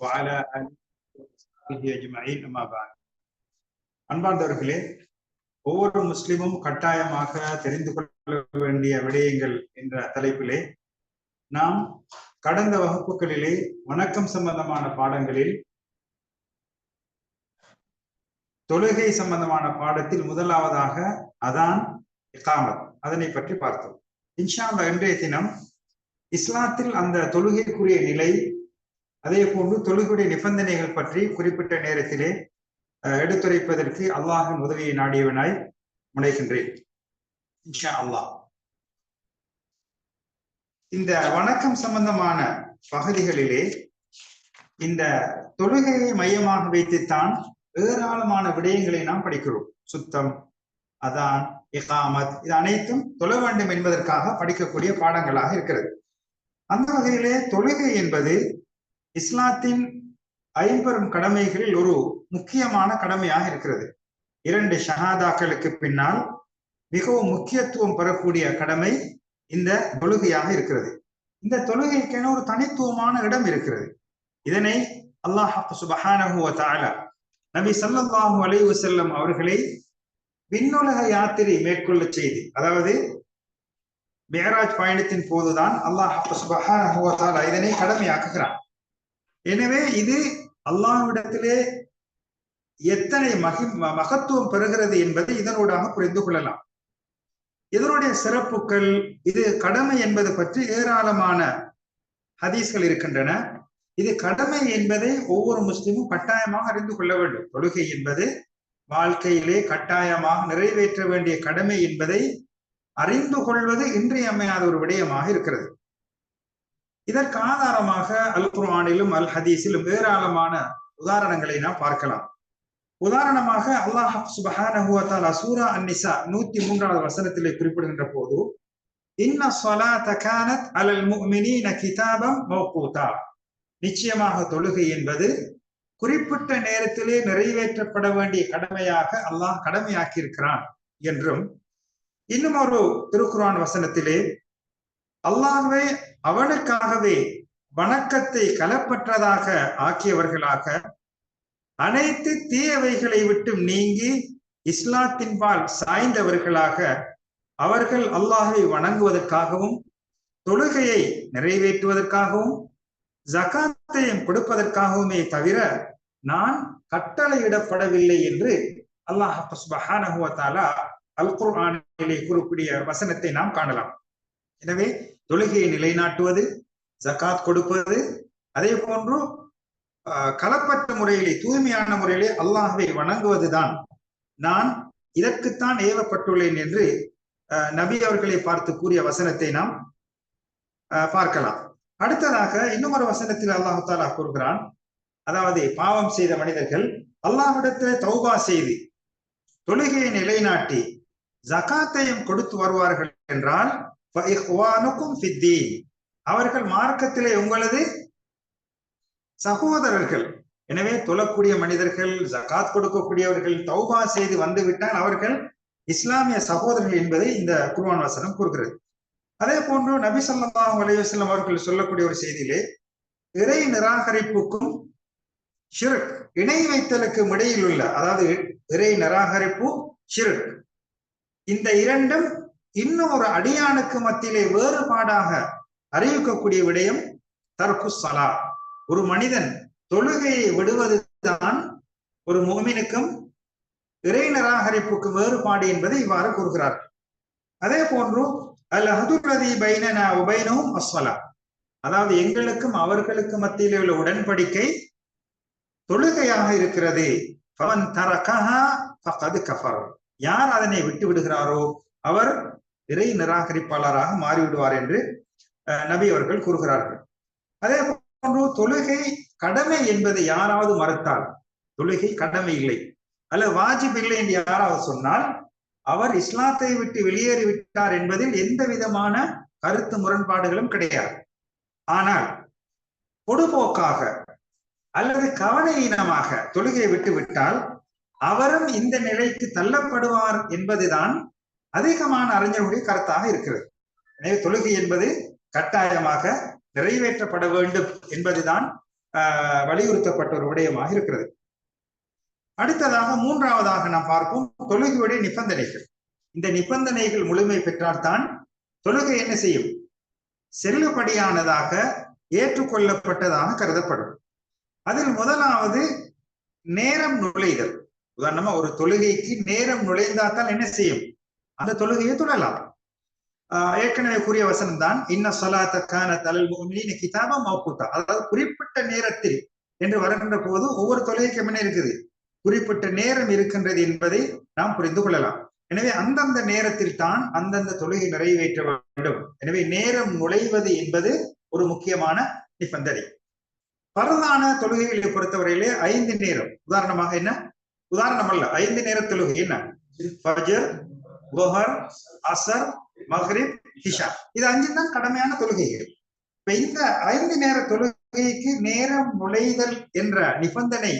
وعلى آله وصحبه أجمعين أما بعد அன்பார்ந்தவர்களே ஒவ்வொரு முஸ்லிமும் கட்டாயமாக தெரிந்து கொள்ள வேண்டிய விடயங்கள் என்ற தலைப்பிலே நாம் கடந்த வகுப்புகளிலே வணக்கம் சம்பந்தமான பாடங்களில் தொழுகை சம்பந்தமான பாடத்தில் முதலாவதாக அதான் இகாமத் அதனை பற்றி பார்த்தோம் இன்ஷா அல்லா இன்றைய தினம் இஸ்லாத்தில் அந்த தொழுகைக்குரிய நிலை அதே போன்று தொழுகுடைய நிபந்தனைகள் பற்றி குறிப்பிட்ட நேரத்திலே எடுத்துரைப்பதற்கு அல்லாஹின் உதவியை நாடியவனாய் முனைகின்றேன். அல்லாஹ். இந்த வணக்கம் சம்பந்தமான பகுதிகளிலே இந்த தொழுகையை மையமாக வைத்துத்தான் ஏராளமான விடயங்களை நாம் படிக்கிறோம். சுத்தம் அதான் இகாமத் இது அனைத்தும் தொழ வேண்டும் என்பதற்காக படிக்கக்கூடிய பாடங்களாக இருக்கிறது. அந்த வகையிலே தொழுகை என்பது இஸ்லாத்தின் ஐம்பெரும் கடமைகளில் ஒரு முக்கியமான கடமையாக இருக்கிறது. இரண்டு ஷஹாதாக்களுக்கு பின்னால் மிகவும் முக்கியத்துவம் பெறக்கூடிய கடமை இந்த தொழுகையாக இருக்கிறது. இந்த தொழுகைக்கென ஒரு தனித்துவமான இடம் இருக்கிறது. இதனை அல்லாஹ் சுபஹானஹு தாலா நபி சல்லாஹூ அலைவு செல்லம் அவர்களை விண்ணுலக யாத்திரை மேற்கொள்ள செய்து அதாவது மேராஜ் பயணத்தின் போதுதான் அல்லாஹ் சுபஹானஹு தாலா இதனை கடமையாக்குகிறான். எனவே இது அல்லாஹ்விடத்திலே எத்தனை மகி மகத்துவம் பெறுகிறது என்பதை இதனூடாக புரிந்து கொள்ளலாம். இதனுடைய சிறப்புகள் இது கடமை என்பது பற்றி ஏராளமான ஹதீஸ்கள் இருக்கின்றன. இது கடமை என்பதை ஒவ்வொரு முஸ்லிமும் கட்டாயமாக அறிந்து கொள்ள வேண்டும். தொழுகை என்பது வாழ்க்கையிலே கட்டாயமாக நிறைவேற்ற வேண்டிய கடமை என்பதை அறிந்து கொள்வது இன்றியமையாத ஒரு விடயமாக இருக்கிறது. இதற்கு ஆதாரமாக அல் குர்ஆனிலும் அல் ஹதீஸிலும் ஏராளமான உதாரணங்களை நாம் பார்க்கலாம். உதாரணமாக அல்லாஹ் சுபஹானஹுவத்தாலா அசூரா அன்னிசா நூத்தி மூன்றாவது வசனத்திலே குறிப்பிடுகின்ற போது இன்ன சொலாத கானத் அலல் முஃமினீன கிதாபம் மௌகூதா. நிச்சயமாக தொழுகை என்பது குறிப்பிட்ட நேரத்திலே நிறைவேற்றப்பட வேண்டிய கடமையாக அல்லாஹ் கடமையாக்கி இருக்கிறான் என்றும் இன்னும் ஒரு திருக்குரான் வசனத்திலே அல்லாஹ்வே அவனுக்காகவே வணக்கத்தை களப்பற்றதாக ஆக்கியவர்களாக அனைத்து தீயவைகளை விட்டும் நீங்கி இஸ்லாத்தின்பால் சாய்ந்தவர்களாக அவர்கள் அல்லாஹை வணங்குவதற்காகவும் தொழுகையை நிறைவேற்றுவதற்காகவும் ஜகாத்தையும் கொடுப்பதற்காகவுமே தவிர நான் கட்டளையிடப்படவில்லை என்று அல்லாஹ் சுபஹானஹுவத்தாலா அல் குர்ஆனிலே கூறக்கூடிய வசனத்தை நாம் காணலாம். எனவே தொழுகையை நிலைநாட்டுவது ஜக்காத் கொடுப்பது அதே போன்று கலப்பற்ற முறையிலே தூய்மையான முறையிலே அல்லாஹை வணங்குவதுதான். நான் இதற்குத்தான் ஏவப்பட்டுள்ளேன் என்று நபி அவர்களை பார்த்து கூறிய வசனத்தை நாம் பார்க்கலாம். அடுத்ததாக இன்னும் ஒரு வசனத்தில் அல்லாஹு தாலா கூறுகிறான். அதாவது பாவம் செய்த மனிதர்கள் அல்லாஹிடத்தில் தௌபா செய்து தொழுகையை நிலைநாட்டி ஜகாத்தையும் கொடுத்து வருவார்கள் என்றால் அவர்கள் மார்க்கத்திலே உங்களது சகோதரர்கள். எனவே தொழக்கூடிய மனிதர்கள் ஜகாத் கொடுக்கக்கூடியவர்கள் தௌபா செய்து வந்துவிட்டால் அவர்கள் இஸ்லாமிய சகோதரர்கள் என்பதை இந்த குர்வான் வசனம் கூறுகிறது. அதே போன்று நபி சொல்லா அலையுஸ்லாம் அவர்கள் சொல்லக்கூடிய ஒரு செய்தியிலே இறை நிராகரிப்புக்கும் ஷிருக் இணை வைத்தலுக்கும் இடையில் உள்ள அதாவது இறை நிராகரிப்பு ஷிருக். இந்த இரண்டும் இன்னும் ஒரு அடியானுக்கு மத்தியிலே வேறுபாடாக அறிவிக்கக்கூடிய விடயம் தர்கு சலா. ஒரு மனிதன் தொழுகையை விடுவதுதான் ஒரு மோமினுக்கும் இறை நிராகரிப்புக்கும் வேறுபாடு என்பதை இவ்வாறு கூறுகிறார்கள் அதே போன்று அல் அஹதுரதி பைனனா உபைனவும் அஸ்வலா. அதாவது எங்களுக்கும் அவர்களுக்கு மத்தியிலே உள்ள உடன்படிக்கை தொழுகையாக இருக்கிறது. பவன் தரகஹா கஃபர். யார் அதனை விட்டு விடுகிறாரோ அவர் இறை நிராகரிப்பாளராக மாறிவிடுவார் என்று நபி அவர்கள் கூறுகிறார்கள். அதே போன்று தொழுகை கடமை என்பதை யாராவது மறுத்தால் தொழுகை கடமை இல்லை. அல்லது வாஜிப் இல்லை என்று யாராவது சொன்னால் அவர் இஸ்லாத்தை விட்டு வெளியேறிவிட்டார் என்பதில் எந்த விதமான கருத்து முரண்பாடுகளும் கிடையாது. ஆனால் பொடுபோக்காக அல்லது கவனையீனமாக தொழுகையை விட்டு விட்டால் அவரும் இந்த நிலைக்கு தள்ளப்படுவார் என்பதுதான் அதிகமான அறிஞர்களுடைய கருத்தாக இருக்கிறது. எனவே தொழுகை என்பது கட்டாயமாக நிறைவேற்றப்பட வேண்டும் என்பதுதான் ஆஹ் வலியுறுத்தப்பட்ட ஒரு விடயமாக இருக்கிறது. அடுத்ததாக மூன்றாவதாக நாம் பார்ப்போம் தொழுகையுடைய நிபந்தனைகள். இந்த நிபந்தனைகள் முழுமை பெற்றால்தான் தொழுகை என்ன செய்யும்? செல்லுபடியானதாக ஏற்றுக்கொள்ளப்பட்டதாக கருதப்படும். அதில் முதலாவது நேரம் நுழைதல். உதாரணமா ஒரு தொழுகைக்கு நேரம் நுழைந்தால் தான் என்ன செய்யும்? அந்த தொழுகையை தொடரலாம் ஏற்கனவே கூறிய வசனம் தான் இன்ன சொலாத்தக்கான தலல் கிதாபா மௌக்கூத்தா அதாவது குறிப்பிட்ட நேரத்தில் என்று வருகின்ற போது ஒவ்வொரு தொழுகைக்கு என்ன இருக்குது? குறிப்பிட்ட நேரம் இருக்கின்றது என்பதை நாம் புரிந்து கொள்ளலாம். எனவே அந்தந்த நேரத்தில் தான் அந்தந்த தொழுகை நிறைவேற்ற வேண்டும். எனவே நேரம் நுழைவது என்பது ஒரு முக்கியமான நிபந்தனை. பரதான தொழுகைகளை பொறுத்தவரையிலே ஐந்து நேரம். உதாரணமாக என்ன? உதாரணம் அல்ல ஐந்து நேர தொழுகை என்ன? குஹர் அசர் மஹ்ரிப் ஹிஷா இது அஞ்சு தான் கடமையான தொழுகைகள் இப்ப இந்த ஐந்து நேர தொழுகைக்கு நேரம் நுழைதல் என்ற நிபந்தனை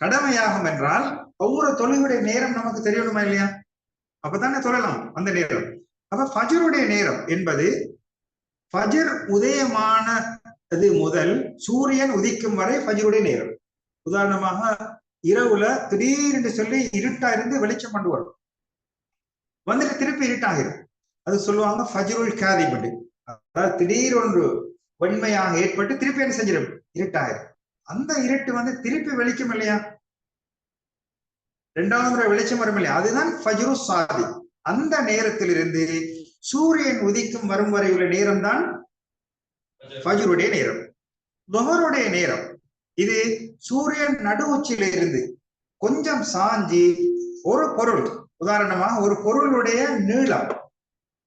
கடமையாகும் என்றால் ஒவ்வொரு தொழுகையுடைய நேரம் நமக்கு தெரியணுமா இல்லையா அப்பதானே தொழலாம் அந்த நேரம் அப்ப ஃபஜருடைய நேரம் என்பது ஃபஜர் உதயமான அது முதல் சூரியன் உதிக்கும் வரை ஃபஜருடைய நேரம் உதாரணமாக இரவுல திடீரென்று சொல்லி இருட்டா இருந்து வெளிச்சம் கொண்டு வரும் வந்துட்டு திருப்பி இருட்டாகிரும் அது சொல்லுவாங்க ஃபஜ்ருல் காதிபண்டு அதாவது திடீர் ஒன்று வெண்மையாக ஏற்பட்டு திருப்பி என்ன செஞ்சிடும் இருட்டாயிரும் அந்த இருட்டு வந்து திருப்பி வெளிச்சம் இல்லையா? ரெண்டாவது முறை வெளிச்சம் வரும் இல்லையா? அதுதான் ஃபஜ்ரு சாதி. அந்த நேரத்திலிருந்து சூரியன் உதிக்கும் வரும் வரை உள்ள நேரம் தான் ஃபஜ்ருடைய நேரம். துஹருடைய நேரம். இது சூரியன் நடு உச்சியில இருந்து கொஞ்சம் சாஞ்சி ஒரு பொருள் உதாரணமாக ஒரு பொருளுடைய நீளம்.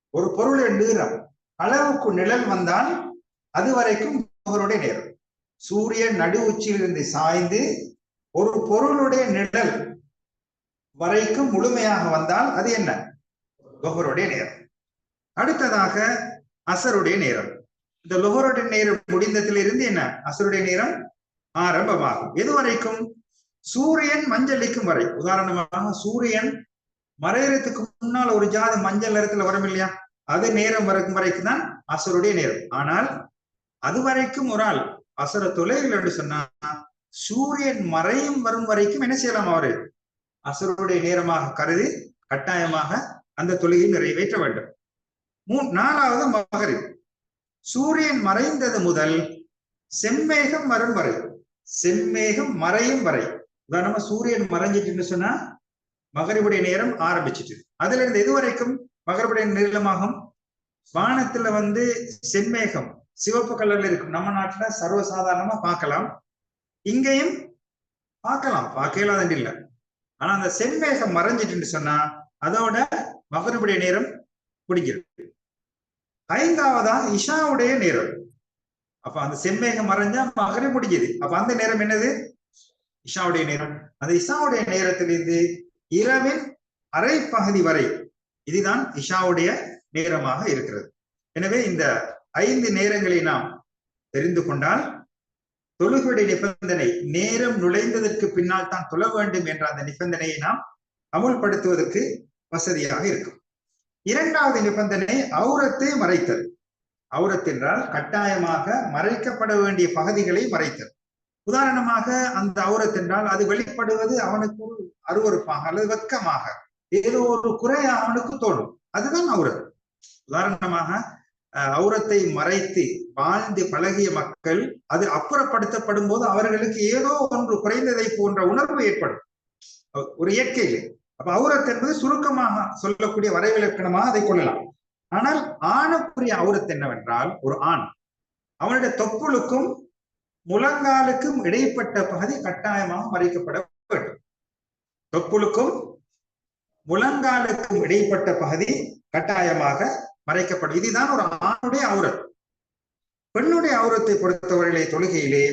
ஒரு பொருளுடைய நீளம். அளவுக்கு நிழல் வந்தால் அது வரைக்கும் துஹருடைய நேரம். சூரியன் நடு உச்சியிலிருந்து சாய்ந்து ஒரு பொருளுடைய நிழல் வரைக்கும் முழுமையாக வந்தால் அது என்ன? லொஹருடைய நேரம். அடுத்ததாக அசருடைய நேரம். இந்த லொஹருடைய நேரம் முடிந்ததிலிருந்து என்ன? அசருடைய நேரம் ஆரம்பமாகும். எது வரைக்கும் சூரியன் மஞ்சளிக்கும் வரை. உதாரணமாக சூரியன் மறையறதுக்கு முன்னால் ஒரு ஜாதி மஞ்சள் நிறத்துல வரும் இல்லையா அது நேரம் வரைக்கும் வரைக்கும் தான் அசருடைய நேரம். ஆனால் அது வரைக்கும் ஒரு ஆள் அசர தொலைவில் என்று சொன்னா சூரியன் மறையும் வரும் வரைக்கும் என்ன செய்யலாம் அவரு? அசருடைய நேரமாக கருதி கட்டாயமாக அந்த தொழுகையை நிறைவேற்ற வேண்டும். மூ நாலாவது மகரி சூரியன் மறைந்தது முதல் செம்மேகம் வரும் வரை. செம்மேகம் மறையும் வரை. உதாரணமா சூரியன் மறைஞ்சிட்டுன்னு சொன்னா மகரிபுடைய நேரம் ஆரம்பிச்சிட்டு அதுல இருந்து எது வரைக்கும் மகரிபுடைய நீளமாகும்? வானத்துல வந்து செம்மேகம் சிவப்பு கலர்ல இருக்கும். நம்ம நாட்டுல சர்வசாதாரணமா பார்க்கலாம். இங்கேயும் பார்க்கலாம். பார்க்கலாத இல்லை. ஆனா அந்த செம்மேகம் மறைஞ்சிட்டுன்னு சொன்னா அதோட மகரிபுடைய நேரம் பிடிக்கிறது ஐந்தாவதா இஷாவுடைய நேரம். அப்ப அந்த செம்மேகம் மறைஞ்சா மகரி முடிஞ்சது. அப்ப அந்த நேரம் என்னது? இஷாவுடைய நேரம். அந்த இஷாவுடைய நேரத்திலிருந்து இரவின் அரை பகுதி வரை இதுதான் இஷாவுடைய நேரமாக இருக்கிறது. எனவே இந்த ஐந்து நேரங்களை நாம் தெரிந்து கொண்டால் தொழுகையுடைய நிபந்தனை நேரம் நுழைந்ததற்கு பின்னால் தான் தொழ வேண்டும் என்ற அந்த நிபந்தனையை நாம் அமுல்படுத்துவதற்கு வசதியாக இருக்கும். இரண்டாவது நிபந்தனை அவுரத்தை மறைத்தல். அவுரத் என்றால் கட்டாயமாக மறைக்கப்பட வேண்டிய பகுதிகளை மறைத்தல். உதாரணமாக அந்த அவுரத் என்றால் அது வெளிப்படுவது அவனுக்கு ஒரு அருவறுப்பாக அல்லது வெக்கமாக ஏதோ ஒரு குறை அவனுக்கு தோணும் அதுதான் அவுரத். உதாரணமாக அவுரத்தை மறைத்து வாழ்ந்து பழகிய மக்கள் அது அப்புறப்படுத்தப்படும் போது அவர்களுக்கு ஏதோ ஒன்று குறைந்ததை போன்ற உணர்வு ஏற்படும். ஒரு இயற்கையிலே. அப்ப அவுரத் என்பது சுருக்கமாக சொல்லக்கூடிய வரைவிலக்கணமாக அதை கொள்ளலாம். ஆனால் ஆணுக்குரிய அவுரத் என்னவென்றால் ஒரு ஆண். அவனுடைய தொப்புளுக்கும் முழங்காலுக்கும் இடைப்பட்ட பகுதி கட்டாயமாக மறைக்கப்பட வேண்டும். தொப்புளுக்கும் முழங்காலுக்கும் இடைப்பட்ட பகுதி கட்டாயமாக மறைக்கப்படும். இதுதான் ஒரு ஆணுடைய அவுரத் பெண்ணுடைய அவுரத்தை பொறுத்தவரையிலே தொழுகையிலே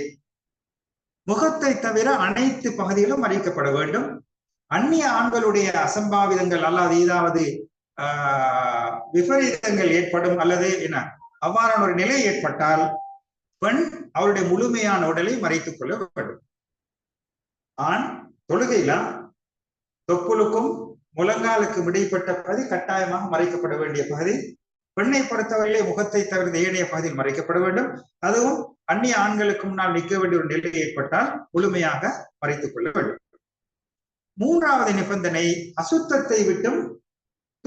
முகத்தை தவிர அனைத்து பகுதிகளும் மறைக்கப்பட வேண்டும். அந்நிய ஆண்களுடைய அசம்பாவிதங்கள் அல்லாது ஏதாவது ஆஹ் விபரீதங்கள் ஏற்படும் அல்லது என்ன? அவ்வாறான ஒரு நிலை ஏற்பட்டால் பெண் அவருடைய முழுமையான உடலை மறைத்துக் கொள்ள வேண்டும். ஆண் தொழுகையில? தொப்புளுக்கும் முழங்காலுக்கும் இடைப்பட்ட பகுதி கட்டாயமாக மறைக்கப்பட வேண்டிய பகுதி. பெண்ணை பொறுத்தவரையிலே முகத்தை தவிர்த்த ஏனைய பகுதியில் மறைக்கப்பட வேண்டும். அதுவும் அந்நிய ஆண்களுக்கு முன்னால் நிற்க வேண்டிய ஒரு நிலை ஏற்பட்டால் முழுமையாக மறைத்துக் கொள்ள வேண்டும். மூன்றாவது நிபந்தனை அசுத்தத்தை விட்டும்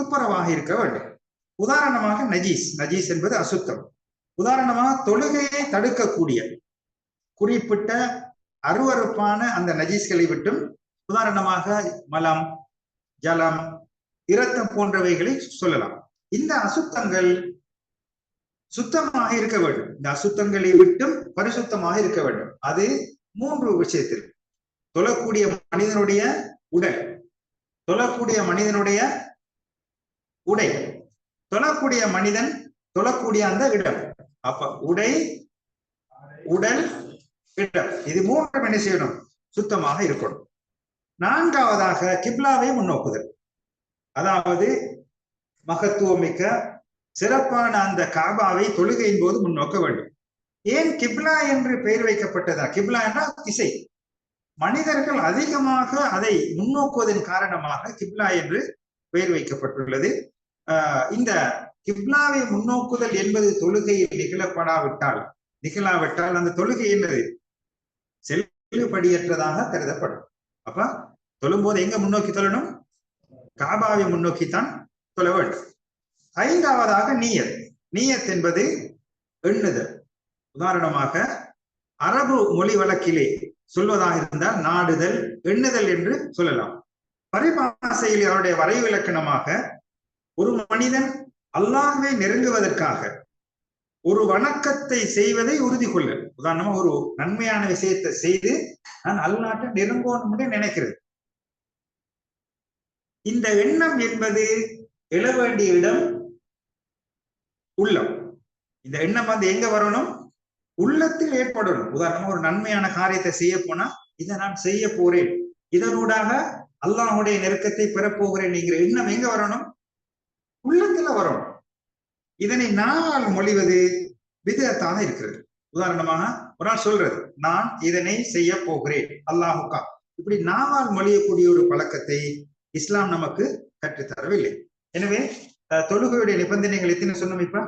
துப்புரவாக இருக்க வேண்டும். உதாரணமாக நஜீஸ். நஜீஸ் என்பது அசுத்தம். உதாரணமா தொழுகையை தடுக்கக்கூடிய குறிப்பிட்ட அருவறுப்பான அந்த நஜீஸ்களை விட்டும் உதாரணமாக மலம் ஜலம் இரத்தம் போன்றவைகளை சொல்லலாம். இந்த அசுத்தங்கள் சுத்தமாக இருக்க வேண்டும். இந்த அசுத்தங்களை விட்டும் பரிசுத்தமாக இருக்க வேண்டும். அது மூன்று விஷயத்தில். தொழக்கூடிய மனிதனுடைய உடல் தொழக்கூடிய மனிதனுடைய உடை தொழக்கூடிய மனிதன் தொழக்கூடிய அந்த இடம். அப்ப உடை உடல் இடம். இது மூன்றும் என்ன செய்யணும்? சுத்தமாக இருக்கணும். நான்காவதாக கிப்லாவை முன்னோக்குதல். அதாவது மகத்துவமிக்க சிறப்பான அந்த காபாவை தொழுகையின் போது முன்னோக்க வேண்டும். ஏன் கிப்லா என்று பெயர் வைக்கப்பட்டதா? கிப்லா என்றால் திசை. மனிதர்கள் அதிகமாக அதை முன்னோக்குவதன் காரணமாக கிப்லா என்று பெயர் வைக்கப்பட்டுள்ளது. ஆஹ் இந்த கிப்லாவை முன்னோக்குதல் என்பது தொழுகையில் நிகழப்படாவிட்டால் நிகழாவிட்டால் அந்த தொழுகை என்பது செல்லுபடியற்றதாக கருதப்படும். அப்ப தொழும்போது எங்க முன்னோக்கி தொழணும்? காபாவை முன்னோக்கித்தான் தொழ வேண்டும். ஐந்தாவதாக நீயத். நீயத் என்பது எண்ணுதல். உதாரணமாக அரபு மொழி வழக்கிலே சொல்வதாக இருந்தால் நாடுதல் எண்ணுதல் என்று சொல்லலாம். பரிபாசையில் அவருடைய வரைவிலக்கணமாக ஒரு மனிதன் அல்லாஹ்வை நெருங்குவதற்காக ஒரு வணக்கத்தை செய்வதை உறுதி கொள்ள. உதாரணமா ஒரு நன்மையான விஷயத்தை செய்து நான் அல்லாட்ட நெருங்கணும்னு நினைக்கிறது. இந்த எண்ணம் என்பது எழ வேண்டிய இடம் உள்ளம். இந்த எண்ணம் வந்து எங்க வரணும்? உள்ளத்தில் ஏற்படணும். உதாரணமா ஒரு நன்மையான காரியத்தை செய்ய போனா இதை நான் செய்ய போறேன். இதனூடாக அல்லாஹுடைய நெருக்கத்தை பெறப்போகிறேன் என்கிற எண்ணம் எங்க வரணும்? உள்ளத்துல வரும். இதனை நாள் மொழிவது விதத்தாக இருக்கிறது. உதாரணமாக ஒரு நாள் சொல்றது நான் இதனை செய்ய போகிறேன் அல்லாஹுக்கா. இப்படி நாவால் மொழியக்கூடிய ஒரு பழக்கத்தை இஸ்லாம் நமக்கு கற்றுத்தரவில்லை எனவே தொழுகையுடைய நிபந்தனைகள் எத்தனை சொன்னோம் இப்ப?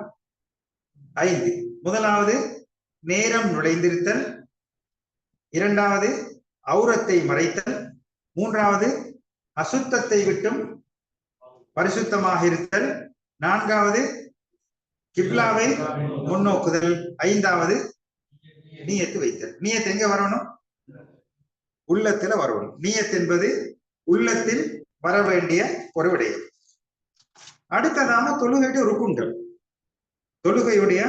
ஐந்து. முதலாவது நேரம் நுழைந்திருத்தல். இரண்டாவது அவுரத்தை மறைத்தல். மூன்றாவது அசுத்தத்தை விட்டும் பரிசுத்தமாக இருத்தல். நான்காவது கிப்லாவை முன்னோக்குதல். ஐந்தாவது நீயத்து வைத்தல். நீயத்து எங்க வரணும்? உள்ளத்துல வரணும். நீயத் என்பது உள்ளத்தில் வர வேண்டிய ஒரு விடயம் அடுத்ததாக தொழுகையுடைய ருக்குண்கள் தொழுகையுடைய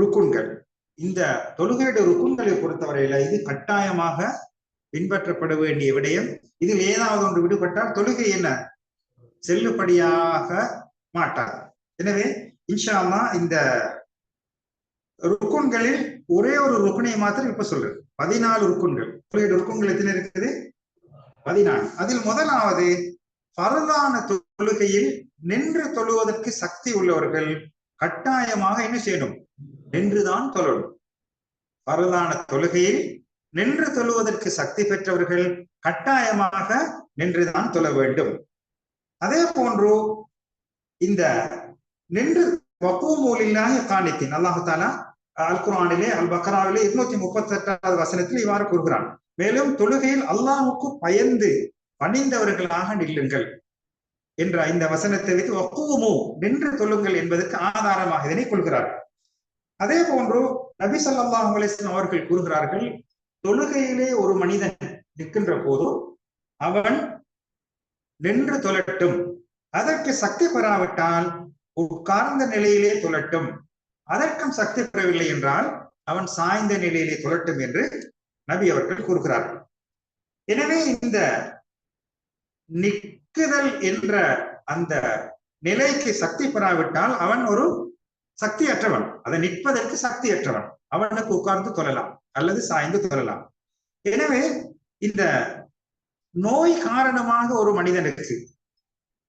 ருக்குண்கள் இந்த தொழுகையுடைய ருக்குண்களை பொறுத்தவரையில இது கட்டாயமாக பின்பற்றப்பட வேண்டிய விடயம். இதில் ஏதாவது ஒன்று விடுபட்டால் தொழுகை என்ன? செல்லுபடியாக மாட்டார். எனவே இன்ஷால்லா இந்த ருக்குன்களில் ஒரே ஒரு ருக்குனை மாத்திரம் இப்ப சொல்றேன். பதினாலு ருக்குன்கள். ருக்குன்கள் எத்தனை இருக்குது? பதினாலு. அதில் முதலாவது பரதான தொழுகையில் நின்று தொழுவதற்கு சக்தி உள்ளவர்கள் கட்டாயமாக என்ன செய்யணும்? நின்றுதான் தொழணும். பரதான தொழுகையில் நின்று தொழுவதற்கு சக்தி பெற்றவர்கள் கட்டாயமாக நின்றுதான் தொழ வேண்டும். அதே போன்று இந்த நின்று வப்பூமூலில்லாக காணித்தின். அல்லாஹு தாலா அல் குரானிலே அல் பக்ராவிலே இருநூத்தி முப்பத்தி எட்டாவது வசனத்தில் இவ்வாறு கூறுகிறான். மேலும் தொழுகையில் அல்லாஹுக்கு பயந்து பணிந்தவர்களாக நில்லுங்கள் என்ற இந்த வசனத்தை வைத்து வக்கூமு நின்று தொழுங்கள் என்பதற்கு ஆதாரமாக இதனை கொள்கிறார். அதே போன்று நபி சொல்லாஹ் அலிஸ்லாம் அவர்கள் கூறுகிறார்கள் தொழுகையிலே ஒரு மனிதன் நிற்கின்ற போது அவன் நின்று தொழட்டும் அதற்கு சக்தி பெறாவிட்டால் உட்கார்ந்த நிலையிலே தொழட்டும் அதற்கும் சக்தி பெறவில்லை என்றால் அவன் சாய்ந்த நிலையிலே தொழட்டும் என்று நபி அவர்கள் கூறுகிறார்கள். எனவே இந்த நிற்குதல் என்ற அந்த நிலைக்கு சக்தி பெறாவிட்டால் அவன் ஒரு சக்தியற்றவன். அதை நிற்பதற்கு சக்தியற்றவன். அவனுக்கு உட்கார்ந்து தொழலாம் அல்லது சாய்ந்து தொழலாம். எனவே இந்த நோய் காரணமாக ஒரு மனிதனுக்கு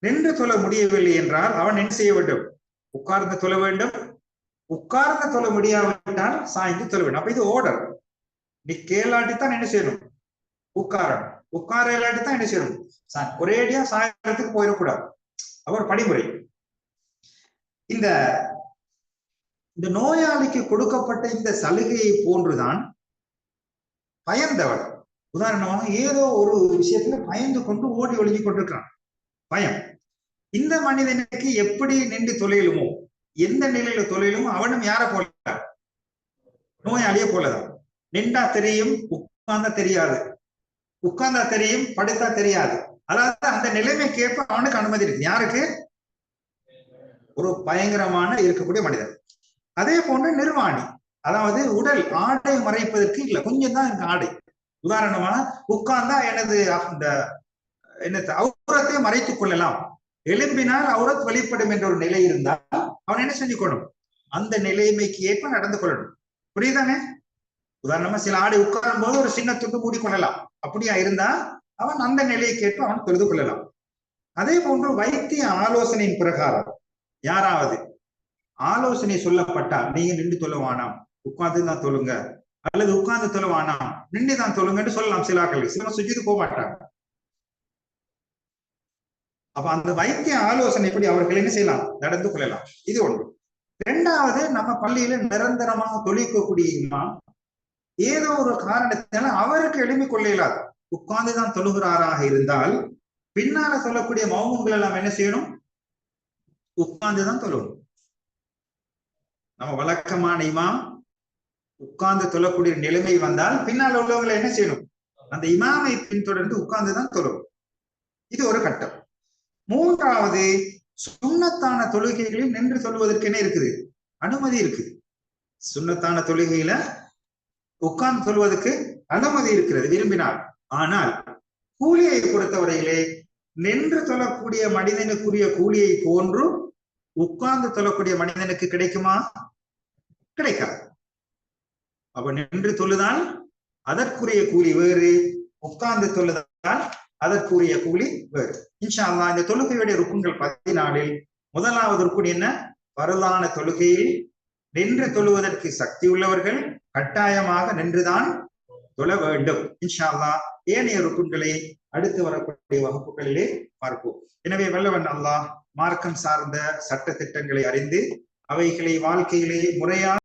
நின்று தொழ முடியவில்லை என்றால் அவன் என்ன செய்ய வேண்டும்? உட்கார்ந்து தொழ வேண்டும். உட்கார்ந்து தொல முடியாவிட்டால் சாய்ந்து தொல வேண்டும். அப்ப இது ஓர்டர் நீ கேளாட்டித்தான் என்ன செய்யணும்? உட்காரணும். உட்கார இல்லாட்டி தான் என்ன செய்யணும்? ஒரேடியா சாயத்துக்கு போயிடக்கூடாது. அவர் படிமுறை. இந்த இந்த நோயாளிக்கு கொடுக்கப்பட்ட இந்த சலுகையை போன்றுதான் பயந்தவன் உதாரணமாக ஏதோ ஒரு விஷயத்துல பயந்து கொண்டு ஓடி ஒழுங்கி கொண்டிருக்கிறான். பயம். இந்த மனிதனுக்கு எப்படி நின்று தொழிலுமோ எந்த நிலையில தொழிலுமோ அவனும் யார போல? நோயாளிய போலதான். நின்றா தெரியும் உட்கார்ந்தா தெரியாது. உட்கார்ந்தா தெரியும் படுத்தா தெரியாது. அதாவது அந்த நிலைமைக்கு ஏற்ப அவனுக்கு அனுமதி இருக்கு. யாருக்கு? ஒரு பயங்கரமான இருக்கக்கூடிய மனிதன். அதே போன்று நிர்வாணி. அதாவது உடல் ஆடை மறைப்பதற்கு இல்ல கொஞ்சம் தான் இருக்கு ஆடை. உதாரணமா உட்கார்ந்தா எனது அந்த என்ன அவுரத்தை மறைத்துக் கொள்ளலாம். எலும்பினால் அவுரத் வெளிப்படும் என்ற ஒரு நிலை இருந்தால் அவன் என்ன செஞ்சுக்கணும் அந்த நிலைமைக்கு ஏற்ப நடந்து கொள்ளணும். புரியுதானே? உதாரணமா சில ஆடை உட்காரும் போது ஒரு சின்ன துண்டு மூடிக்கொள்ளலாம். அப்படியா இருந்தா அவன் அந்த நிலையை கேட்டு அவன் தொழுது கொள்ளலாம். அதே போன்று வைத்திய ஆலோசனையின் பிரகாரம். யாராவது ஆலோசனை சொல்லப்பட்டால் நீங்க நின்று தொழ உட்கார்ந்து தான் தொழுங்க. அல்லது உட்கார்ந்து தொழுவானா? நின்று தான் தொழுங்கன்னு சொல்லலாம் சிலாக்கள். சில சுஜித்து போக மாட்டாங்க. அப்ப அந்த வைத்திய ஆலோசனை எப்படி அவர்கள் என்ன செய்யலாம்? நடந்து கொள்ளலாம். இது ஒன்று இரண்டாவது நம்ம பள்ளியில நிரந்தரமாக தொழிக்கக்கூடிய இமாம் ஏதோ ஒரு காரணத்தினால அவருக்கு எளிமை கொள்ள இயலாது உட்கார்ந்துதான் தொழுகிறாராக இருந்தால் பின்னால சொல்லக்கூடிய மௌனங்கள் எல்லாம் என்ன செய்யணும்? உட்கார்ந்துதான் தொழணும் நம்ம வழக்கமான இமாம் உட்கார்ந்து தொழக்கூடிய நிலைமை வந்தால் பின்னால் உள்ளவங்களை என்ன செய்யணும்? அந்த இமாமை பின்தொடர்ந்து உட்கார்ந்துதான் தொழும். இது ஒரு கட்டம். மூன்றாவது சுண்ணத்தான தொழுகைகளில் நின்று சொல்வதற்கு என்ன இருக்குது? அனுமதி இருக்குது. சுண்ணத்தான தொழுகையில உட்கார்ந்து சொல்வதற்கு அனுமதி இருக்கிறது விரும்பினால். ஆனால் கூலியை பொறுத்தவரையிலே நின்று தொழக்கூடிய மனிதனுக்குரிய கூலியை போன்று உட்கார்ந்து தொழக்கூடிய மனிதனுக்கு கிடைக்குமா? கிடைக்காது. அப்ப நின்று தொழுதான் அதற்குரிய கூலி வேறு உட்கார்ந்து தொழுதால் அதற்குரிய கூலி வேறு. இன்ஷா அல்லா இந்த தொழுகையுடைய ருக்குங்கள் பதினாலில் முதலாவது ருக்குன் என்ன? பரலான தொழுகையில் நின்று தொழுவதற்கு சக்தி உள்ளவர்கள் கட்டாயமாக நின்றுதான் தொழ வேண்டும். இன்ஷா அல்லா ஏனைய ருக்குன்களை அடுத்து வரக்கூடிய வகுப்புகளிலே பார்ப்போம். எனவே வல்லவன் அல்லாஹ் மார்க்கம் சார்ந்த சட்ட திட்டங்களை அறிந்து அவைகளை வாழ்க்கையிலே முறையாக